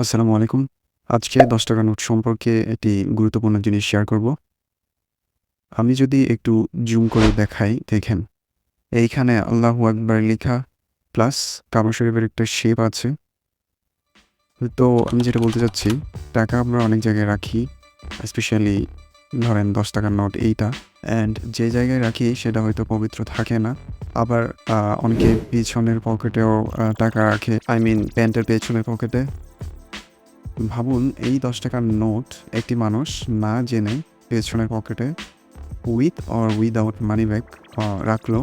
আসসালামু আলাইকুম। আজকে ১০ টাকার নোট সম্পর্কে একটি গুরুত্বপূর্ণ জিনিস শেয়ার করব। আমি যদি একটু জুম করে দেখাই, দেখেন। এইখানে আল্লাহু আকবার লেখা প্লাস কাবা শরীফের একটা শেপ আছে। তো আমি যেটা বলতে চাচ্ছি, টাকা আমরা অনেক জায়গায় রাখি। স্পেশালি ধরেন ১০ টাকার নোট এইটা। অ্যান্ড যে জায়গায় রাখি সেটা হয়তো পবিত্র থাকে না। আবার অনেকে পিছনের পকেটেও টাকা রাখে। আই মিন প্যান্টের পেছনের পকেটে। ভাবুন এই ১০ টাকার নোট একটি মানুষ না জেনে পেছনের পকেটে with or without money bag রাখল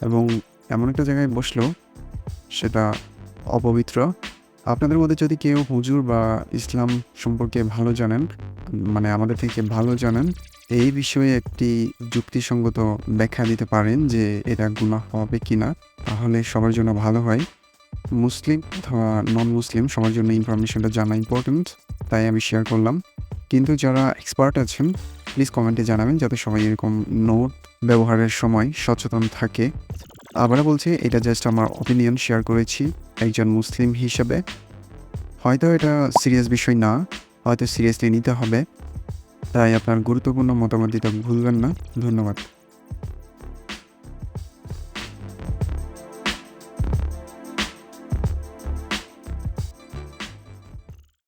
এবং এমন একটা জায়গায় বসল সেটা অপবিত্র। আপনাদের মধ্যে যদি কেউ হুজুর বা ইসলাম সম্পর্কে ভালো জানেন, মানে আমাদের থেকে ভালো জানেন, এই বিষয়ে একটি যুক্তিসঙ্গত ব্যাখ্যা দিতে পারেন যে এটা গুনাহ হবে কিনা? তাহলে সবার জন্য ভালো হয়। মুসলিম অথবা নন মুসলিম সবার জন্য ইনফরমেশনটা জানা ইম্পোর্টেন্ট। তাই আমি শেয়ার করলাম। কিন্তু যারা এক্সপার্ট আছেন প্লিজ কমেন্টে জানাবেন যাতে সবাই এরকম নোট ব্যবহারের সময় সচেতন থাকে। আবারও বলছি এটা জাস্ট আমার ওপিনিয়ন শেয়ার করেছি একজন মুসলিম হিসেবে। হয়তো এটা সিরিয়াস বিষয় না, হয়তো সিরিয়াসলি নিতে হবে। তাই আপনার গুরুত্বপূর্ণ মতামত দিতে ভুলবেন না। ধন্যবাদ।